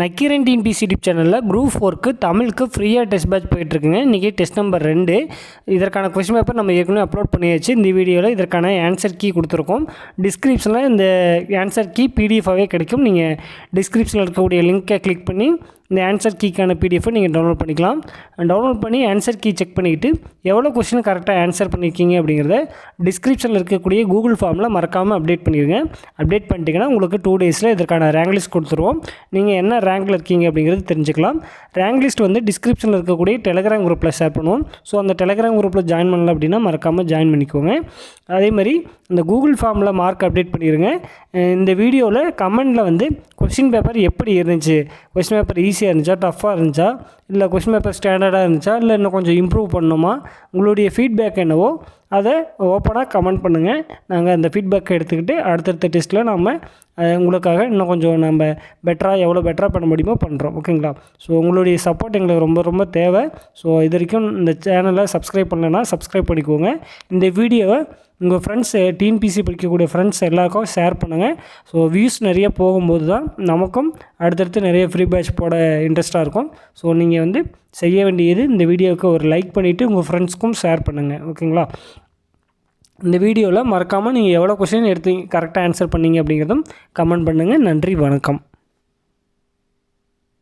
Nakkheeran TNPSC YouTube சேனலில் group ஃபோருக்கு தமிழுக்கு ஃப்ரீயாக டெஸ்ட் பேட்ச் போயிட்டுருக்குங்க. இன்றைக்கி டெஸ்ட் நம்பர் ரெண்டு. இதற்கான கொஸ்டின் பேப்பர் நம்ம ஏற்கனவே அப்லோட் பண்ணியாச்சு. இந்த வீடியோவில் இதற்கான ஆன்சர் கீ கொடுத்துருக்கோம். டிஸ்கிரிப்ஷனில் இந்த ஆன்சர் கீ பிடிஎஃபாகவே கிடைக்கும். நீங்கள் டிஸ்கிரிப்ஷனில் இருக்கக்கூடிய லிங்க்கை கிளிக் பண்ணி இந்த ஆன்சர் கீக்கான பிடிஎஃபை நீங்கள் டவுன்லோட் பண்ணிக்கலாம். டவுன்லோட் பண்ணி ஆன்சர் கீ செக் பண்ணிக்கிட்டு எவ்வளோ கொஸ்டின் கரெக்டாக ஆன்சர் பண்ணியிருக்கீங்க அப்படிங்கிறத டிஸ்கிரிப்ஷனில் இருக்கக்கூடிய கூகுள் ஃபார்மில் மறக்காமல் அப்டேட் பண்ணிடுங்க. அப்டேட் பண்ணிட்டீங்கன்னா உங்களுக்கு டூ டேஸில் இதற்கான ரேங்க் லிஸ்ட் கொடுத்துருவோம். நீங்கள் என்ன ரேங்கில் இருக்கீங்க அப்படிங்கிறது தெரிஞ்சுக்கலாம். ரேங்க் லிஸ்ட் வந்து டிஸ்கிரிப்ஷனில் இருக்கக்கூடிய டெலகிராம் குரூப்பில் ஷேர் பண்ணுவோம். ஸோ அந்த டெலகிராம் குரூப்பில் ஜாயின் பண்ணல அப்படின்னா மறக்காமல் ஜாயின் பண்ணிக்கோங்க. அதே மாதிரி இந்த கூகுள் ஃபார்மில் மார்க் அப்டேட் பண்ணிடுங்க இந்த வீடியோவில் கமெண்டில் வந்து கொஸ்டின் பேப்பர் எப்படி இருந்துச்சு? கொஸ்டின் பேப்பர் ஈஸியாக இருந்துச்சா? டஃப்பாக இருந்துச்சா? இல்லை கொஸ்டின் பேப்பர் ஸ்டாண்டர்டாக இருந்துச்சா? இல்லை இன்னும் கொஞ்சம் இம்ப்ரூவ் பண்ணணுமா? உங்களுடைய ஃபீட்பேக் என்னவோ அதை ஓப்பனாக கமெண்ட் பண்ணுங்கள் நாங்கள் அந்த ஃபீட்பேக்கை எடுத்துக்கிட்டு அடுத்தடுத்த டெஸ்ட்டில் நம்ம உங்களுக்காக இன்னும் கொஞ்சம் நம்ம பெட்டராக எவ்வளோ பெட்டராக பண்ண முடியுமோ பண்ணுறோம் ஓகேங்களா ஸோ உங்களுடைய சப்போர்ட் எங்களுக்கு ரொம்ப ரொம்ப தேவை. ஸோ இது வரைக்கும் இந்த சேனலை சப்ஸ்கிரைப் பண்ணலைன்னா சப்ஸ்கிரைப் பண்ணிக்கோங்க. இந்த வீடியோவை உங்கள் ஃப்ரெண்ட்ஸ் டிஎன்பிசி படிக்கக்கூடிய ஃப்ரெண்ட்ஸ் எல்லாருக்கும் ஷேர் பண்ணுங்கள் ஸோ வியூஸ் நிறைய போகும்போது தான் நமக்கும் அடுத்தடுத்து நிறைய ஃப்ரீ பேட்ச் போட இன்ட்ரெஸ்ட்டாக இருக்கும். ஸோ நீங்கள் வந்து செய்ய வேண்டியது இந்த வீடியோவுக்கு ஒரு லைக் பண்ணிவிட்டு உங்கள் ஃப்ரெண்ட்ஸ்க்கும் ஷேர் பண்ணுங்கள் ஓகேங்களா இந்த வீடியோவில் மறக்காமல் நீங்கள் எவ்வளோ கொஷின் எடுத்து கரெக்டாக ஆன்சர் பண்ணீங்க அப்படிங்கிறதும் கமெண்ட் பண்ணுங்கள் நன்றி வணக்கம்.